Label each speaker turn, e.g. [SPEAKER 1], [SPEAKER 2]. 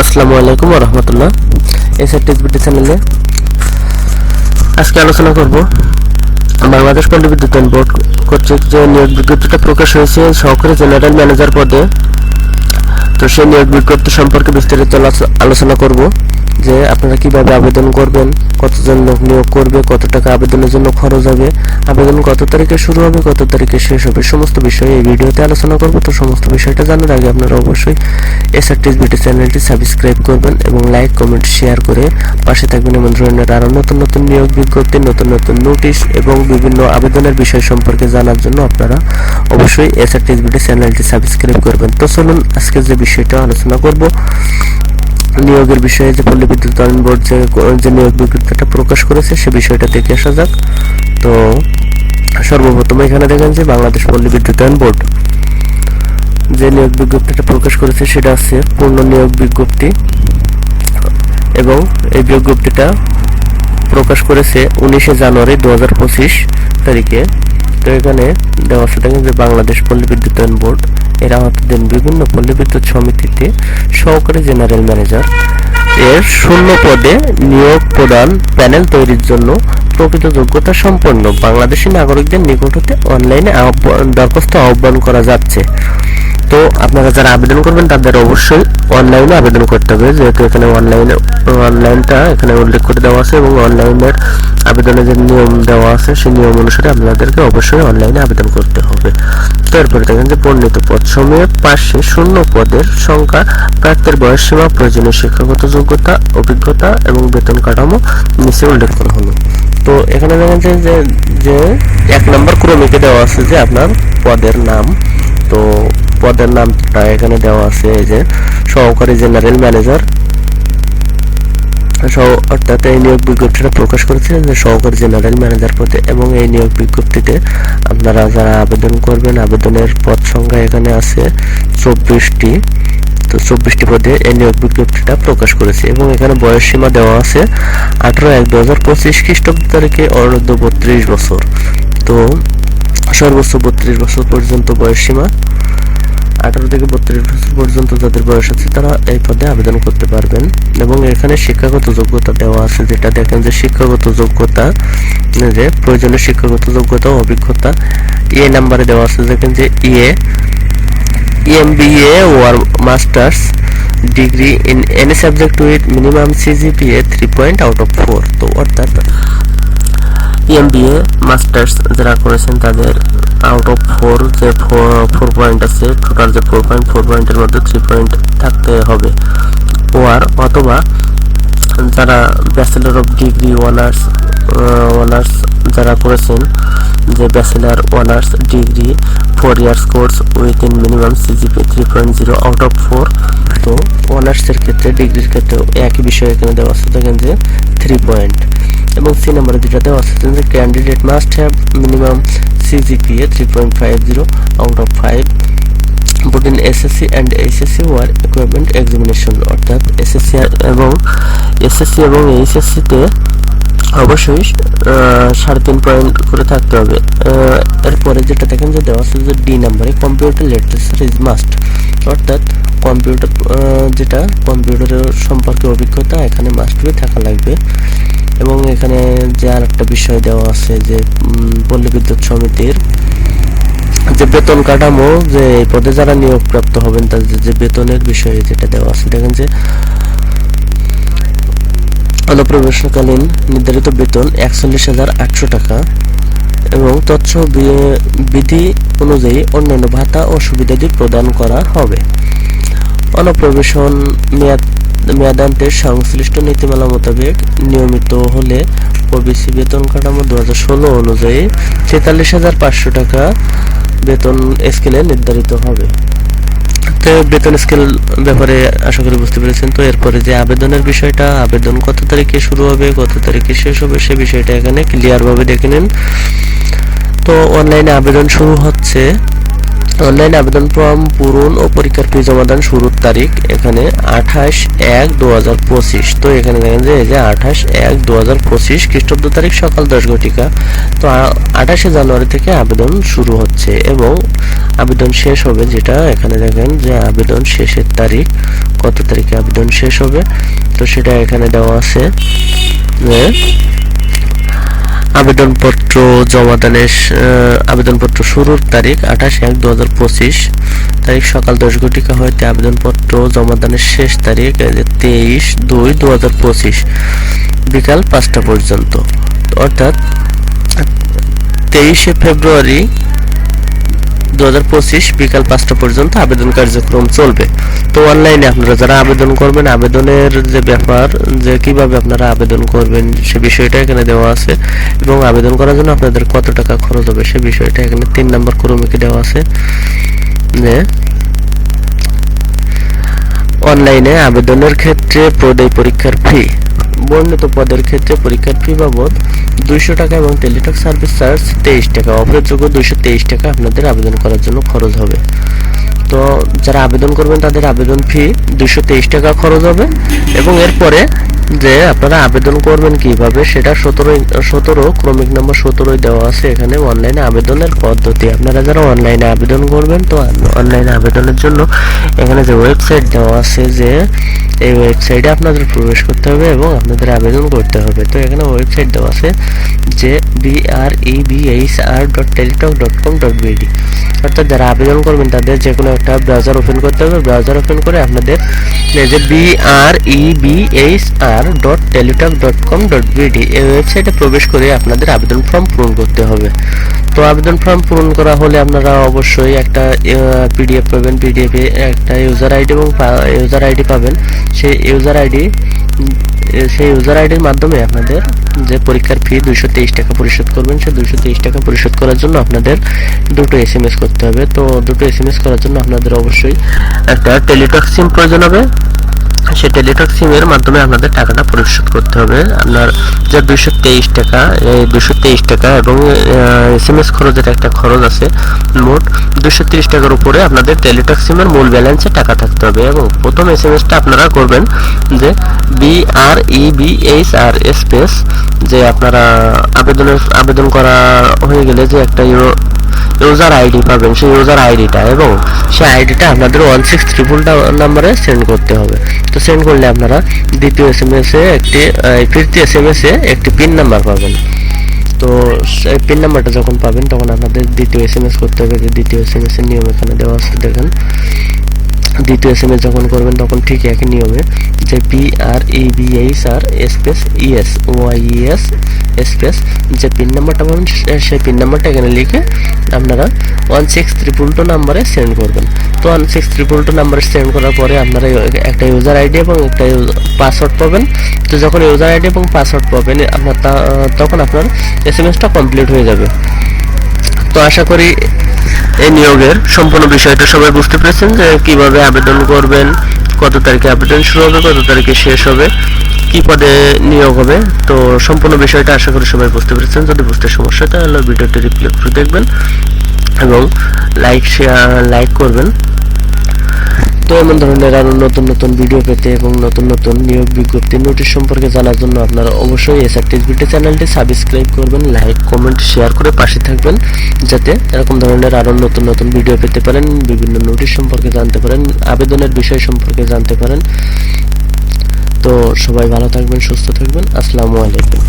[SPEAKER 1] আসসালামু আলাইকুম রহমতুল্লাহ। এসআর টিসবিটি চ্যানেলে আজকে আলোচনা করব বাংলাদেশ পল্লী বিদ্যুৎ বোর্ড কর্তৃক যে নিয়োগ বিজ্ঞপ্তিটা প্রকাশ হয়েছে, সহকারী জেনারেল ম্যানেজার পদে তো সেই নিয়োগ বিজ্ঞপ্তি সম্পর্কে বিস্তারিত আলোচনা করব যে আপনারা কীভাবে আবেদন করবেন, কতজন লোক নিয়োগ করবে, কত টাকা আবেদনের জন্য খরচ হবে, আবেদন কত তারিখে শুরু হবে, কত তারিখে শেষ হবে, সমস্ত বিষয়ে এই ভিডিওতে আলোচনা করব। তো সমস্ত বিষয়টা জানার আগে আপনারা অবশ্যই এসআরটিস বিটি চ্যানেলটি সাবস্ক্রাইব করবেন এবং লাইক, কমেন্ট, শেয়ার করে পাশে থাকবেন এমন ধরনের আরও নতুন নতুন নিয়োগ বিজ্ঞপ্তি, নতুন নতুন নোটিশ এবং বিভিন্ন আবেদনের বিষয় সম্পর্কে জানার জন্য আপনারা অবশ্যই এসআরটিস বিটি চ্যানেলটি সাবস্ক্রাইব করবেন। তো চলুন আজকে যে বিষয়টা আলোচনা করব। নিয়োগের বিষয়ে যে পল্লী বিদ্যুতায়ন বোর্ড যে যে নিয়োগ বিজ্ঞপ্তিটা প্রকাশ করেছে, সে বিষয়টা দেখে আসা যাক। তো সর্বপ্রথম এখানে দেখেন যে বাংলাদেশ পল্লী বিদ্যুতায়ন বোর্ড যে নিয়োগ বিজ্ঞপ্তিটা প্রকাশ করেছে, সেটা আছে পূর্ণ নিয়োগ বিজ্ঞপ্তি এবং এই বিজ্ঞপ্তিটা প্রকাশ করেছে উনিশে জানুয়ারি দু হাজার পঁচিশ তারিখে। তো এখানে দেওয়া আছে দেখেন যে বাংলাদেশ পল্লী বিদ্যুতায়ন বোর্ড এর আওতাধীন বিভিন্ন পল্লী বিদ্যুৎ সমিতিতে সহকারী জেনারেল ম্যানেজার। এর শূন্য পদে নিয়োগ প্রদান প্যানেল তৈরির জন্য প্রকৃত যোগ্যতা সম্পন্ন বাংলাদেশি নাগরিকদের নিকট হতে অনলাইনে দরখাস্ত আহ্বান করা যাচ্ছে। তো আপনারা যারা আবেদন করবেন, তাদের অবশ্যই অনলাইনে আবেদন করতে হবে। যেহেতু এখানে অনলাইনে অনলাইনটা এখানে উল্লেখ করে দেওয়া আছে এবং অনলাইনের আবেদনের যে নিয়ম দেওয়া আছে, সেই নিয়ম অনুসারে আপনাদেরকে অবশ্যই অনলাইনে আবেদন করতে হবে। তো এরপরে দেখেন যে বর্ণিত পদ সমূহের পাশে শূন্য পদের সংখ্যা প্রার্থীর বয়স সীমা প্রয়োজনীয় শিক্ষাগত যোগ্যতা, অভিজ্ঞতা এবং বেতন কাঠামো নিচে উল্লেখ করা হলো। তো এখানে দেখেন যে- যে এক নম্বর ক্রমিকে দেওয়া আছে যে আপনার পদের নাম। তো পদের নামটা এখানে দেওয়া আছে, এই যে সহকারী জেনারেল ম্যানেজার। অর্থাৎ এই নিয়োগ বিজ্ঞপ্তিটা প্রকাশ করেছে যে সহকারী জেনারেল ম্যানেজার পদে এবং এই নিয়োগ বিজ্ঞপ্তিতে আপনারা যারা আবেদন করবেন, আবেদনের পদ সংখ্যা এখানে আছে চব্বিশটি। তো চব্বিশটি পদে এই নিয়োগ বিজ্ঞপ্তিটা প্রকাশ করেছে এবং এখানে বয়স সীমা দেওয়া আছে আঠারো এক দু হাজার পঁচিশ খ্রিস্টাব্দ তারিখে অনূর্ধ্ব বত্রিশ বছর। তো সর্বোচ্চ বত্রিশ বছর পর্যন্ত বয়স সীমা আঠারো থেকে বত্রিশ বছর পর্যন্ত যাদের বয়স আছে, তারা এই পদে আবেদন করতে পারবেন। এবং এখানে শিক্ষাগত যোগ্যতা দেওয়া আছে, যেটা দেখেন যে শিক্ষাগত যোগ্যতা যে প্রয়োজনীয় শিক্ষাগত যোগ্যতা ও অভিজ্ঞতা, এ নাম্বারে দেওয়া আছে, দেখেন যে ইএ MBA or masters degree in any subject with minimum CGPA three point out of four তো অর্থাৎ এমবিএ মাস্টার্স যারা করেছেন তাদের আউট অফ ফোর যে ফোর পয়েন্ট আছে টোটাল যে ফোর পয়েন্ট ফোর পয়েন্টের মধ্যে থ্রি পয়েন্ট থাকতে হবে। ওয়ার অথবা যারা bachelor of degree honours honours যারা করেছেন, যে bachelor honours degree four years course with in minimum CGP three point zero out of four তো অনার্সের ক্ষেত্রে ডিগ্রির ক্ষেত্রে একই বিষয় এখানে দেওয়া আছে। দেখেন যে থ্রি পয়েন্ট এবং সি নাম্বারে যেটা দেওয়া আছে যে candidate must have minimum CGPA three point five zero out of five both in SSC and HSC or equivalent examination অর্থাৎ এসএসসি এবং এসএসসি এবং এইচএসসি তে অবশ্যই সাড়ে তিন পয়েন্ট করে থাকতে হবে। এরপরে যেটা দেখেন যে দেওয়া আছে যে ডি নাম্বারে কম্পিউটার লিটারেচার ইজ মাস্ট অর্থাৎ কম্পিউটার যেটা কম্পিউটারের সম্পর্কে অভিজ্ঞতা এখানে মাস্ট বি থাকা লাগবে। এবং এখানে যে আর একটা বিষয় দেওয়া আছে যে পল্লী বিদ্যুৎ সমিতির যে বেতন কাঠামো, যে পদে যারা নিয়োগপ্রাপ্ত হবেন, তাদের যে বেতনের বিষয়ে যেটা দেওয়া আছে, দেখেন যে অনুপ্রবেশকালীন নির্ধারিত বেতন একচল্লিশ হাজার আটশো টাকা এবং বি- বিধি অনুযায়ী অন্যান্য ভাতা ও সুবিধাদি প্রদান করা হবে। অনুপ্রবেশন মেয়াদ মেয়াদান্তের সংশ্লিষ্ট নীতিমালা মোতাবেক নিয়মিত হলে ওবিসি বেতন কাঠামো দু হাজার ষোলো অনুযায়ী ছেতাল্লিশ হাজার পাঁচশো টাকা বেতন স্কেলে নির্ধারিত হবে। তো বেতন স্কেল ব্যাপারে আশা করি বুঝতে পেরেছেন। তো এরপরে যে আবেদনের বিষয়টা, আবেদন কত তারিখে শুরু হবে, কত তারিখে শেষ হবে, সে বিষয়টা এখানে ক্লিয়ারভাবে দেখে নিন। তো অনলাইনে আবেদন শুরু হচ্ছে অনলাইন আবেদন ফর্ম পূরণ ও পরীক্ষার ফি জমাদান শুরুর তারিখ এখানে আঠাশ এক দু হাজার পঁচিশ। তো এখানে দেখেন যে এই যে আঠাশ এক দু হাজার পঁচিশ খ্রিস্টাব্দ তারিখ সকাল দশ ঘটিকা। তো আঠাশে জানুয়ারি থেকে আবেদন শুরু হচ্ছে এবং আবেদন শেষ হবে যেটা এখানে দেখেন যে আবেদন শেষের তারিখ, কত তারিখে আবেদন শেষ হবে। তো সেটা এখানে দেওয়া আছে যে আবেদনপত্র জমাদানের আহ, আবেদনপত্র শুরুর তারিখ আঠাশ এক দু হাজার পঁচিশ। তারিখ সকাল দশ ঘটিকা হইতে আবেদনপত্র জমাদানের শেষ তারিখ তেইশ দুই দু হাজার পঁচিশ বিকাল পাঁচটা পর্যন্ত। অর্থাৎ তেইশে ফেব্রুয়ারি দু হাজার পঁচিশ বিকাল পাঁচটা পর্যন্ত আবেদন কার্যক্রম চলবে। তো অনলাইনে আপনারা যারা আবেদন করবেন, আবেদনের যে ব্যাপার, যে কীভাবে আপনারা আবেদন করবেন, সে বিষয়টা এখানে দেওয়া আছে এবং আবেদন করার জন্য আপনাদের কত টাকা খরচ হবে সে বিষয়টা এখানে তিন নম্বর ক্রমিকে দেওয়া আছে যে অনলাইনে আবেদনের ক্ষেত্রে প্রদায় পরীক্ষার ফি বর্ণিত পদের ক্ষেত্রে পরীক্ষার ফি বাবদ দুইশো টাকা এবং টেলিটক সার্ভিস চার্জ তেইশ টাকা। অপরের যোগ্য দুইশো তেইশ টাকা আপনাদের আবেদন করার জন্য খরচ হবে। তো যারা আবেদন করবেন, তাদের আবেদন ফি তেইশ টাকা খরচ হবে। এবং এরপরে যে আপনারা আবেদন করবেন কীভাবে, সেটা সতেরো সতেরো, ক্রমিক নম্বর সতেরোই দেওয়া আছে এখানে অনলাইনে আবেদনের পদ্ধতি। আপনারা যারা অনলাইনে আবেদন করবেন, তো অনলাইনে আবেদনের জন্য এখানে যে ওয়েবসাইট দেওয়া আছে যে, এই ওয়েবসাইটে আপনাদের প্রবেশ করতে হবে এবং আপনাদের আবেদন করতে হবে। তো এখানে ওয়েবসাইট দেওয়া আছে যে BR E BH R dot Teletalk dot com dot BD অর্থাৎ যারা আবেদন করবেন, তাদের যে কোনো একটা ব্রাউজার ওপেন করতে হবে। ব্রাউজার ওপেন করে আপনাদের যে BR E BH R dot Teletalk dot com dot BD এই ওয়েবসাইটে প্রবেশ করে আপনাদের আবেদন ফর্ম পূরণ করতে হবে। তো আবেদন ফর্ম পূরণ করা হলে আপনারা অবশ্যই একটা পিডিএফ পাবেন। পিডিএফে একটা ইউজার আইডি এবং ইউজার আইডি পাবেন। সেই ইউজার আইডি সেই ইউজার আইডির মাধ্যমে আপনাদের যে পরীক্ষার ফি দুইশো তেইশ টাকা পরিশোধ করবেন সে দুইশো তেইশ টাকা পরিশোধ করার জন্য আপনাদের দুটো এস এম এস করতে হবে। তো দুটো এস এম এস করার জন্য আপনাদের অবশ্যই একটা টেলিটক সিম প্রয়োজন হবে। সেই টেলিটক সিমের মাধ্যমে আপনাদের টাকাটা পরিশোধ করতে হবে। আপনার যে দুইশো তেইশ টাকা দুশো তেইশ টাকা এবং এস এম এস খরচের একটা খরচ আছে, মোট দুশো তিরিশ টাকার উপরে আপনাদের টেলিটক সিমের মূল ব্যালেন্সে টাকা থাকতে হবে এবং প্রথম এস এম এসটা আপনারা করবেন যে B R E B H R space যে আপনারা আবেদনের, আবেদন করা হয়ে গেলে যে একটা ইউরো ইউজার আইডি পাবেন। সেই ইউজার আইডিটা এবং সেই আইডিটা আপনাদের ওয়ান সিক্স ট্রিপল নাম্বারে সেন্ড করতে হবে। তো সেন্ড করলে আপনারা দ্বিতীয় এস এম এস এ একটি তৃতীয় এস এম এস এ একটি পিন নাম্বার পাবেন। তো সেই পিন নাম্বারটা যখন পাবেন, তখন আপনাদের দ্বিতীয় এস এম এস করতে হবে। দ্বিতীয় এস এম এস এর নিয়ম এখানে দেওয়া আছে, দেখেন। দ্বিতীয় এস এম এস যখন করবেন, তখন ঠিক একই নিয়মে যে P R E B H R space S Y S space যে পিন নাম্বারটা পাবেন সেই পিন নাম্বারটা এখানে লিখে আপনারা ওয়ান সিক্স ট্রিপল টু নাম্বারে সেন্ড করবেন। তো ওয়ান সিক্স ট্রিপল টু নাম্বারে সেন্ড করার পরে আপনারা একটা ইউজার আইডি এবং একটা পাসওয়ার্ড পাবেন। তো যখন ইউজার আইডি এবং পাসওয়ার্ড পাবেন, আপনার তখন আপনার এস এম এসটা কমপ্লিট হয়ে যাবে। তো আশা করি এই নিয়োগের সম্পূর্ণ বিষয়টা সবাই বুঝতে পেরেছেন যে কীভাবে আবেদন করবেন, কত তারিখে আবেদন শুরু হবে, কত তারিখে শেষ হবে, কি পদে নিয়োগ হবে। তো সম্পূর্ণ বিষয়টা আশা করি সবাই বুঝতে পেরেছেন। যদি বুঝতে সমস্যা তাহলে ভিডিওটি রিপ্লে করে দেখবেন এবং লাইক শেয়ার লাইক করবেন। তো এমন ধরনের আরও নতুন নতুন ভিডিও পেতে এবং নতুন নতুন নিয়োগ বিজ্ঞপ্তি নোটিশ সম্পর্কে জানার জন্য আপনারা অবশ্যই এসআরটিস বিটি চ্যানেলটি সাবস্ক্রাইব করবেন লাইক কমেন্ট শেয়ার করে পাশে থাকবেন, যাতে এরকম ধরনের আরও নতুন নতুন ভিডিও পেতে পারেন, বিভিন্ন নোটিশ সম্পর্কে জানতে পারেন, আবেদনের বিষয় সম্পর্কে জানতে পারেন। তো সবাই ভালো থাকবেন, সুস্থ থাকবেন, আসসালামু আলাইকুম।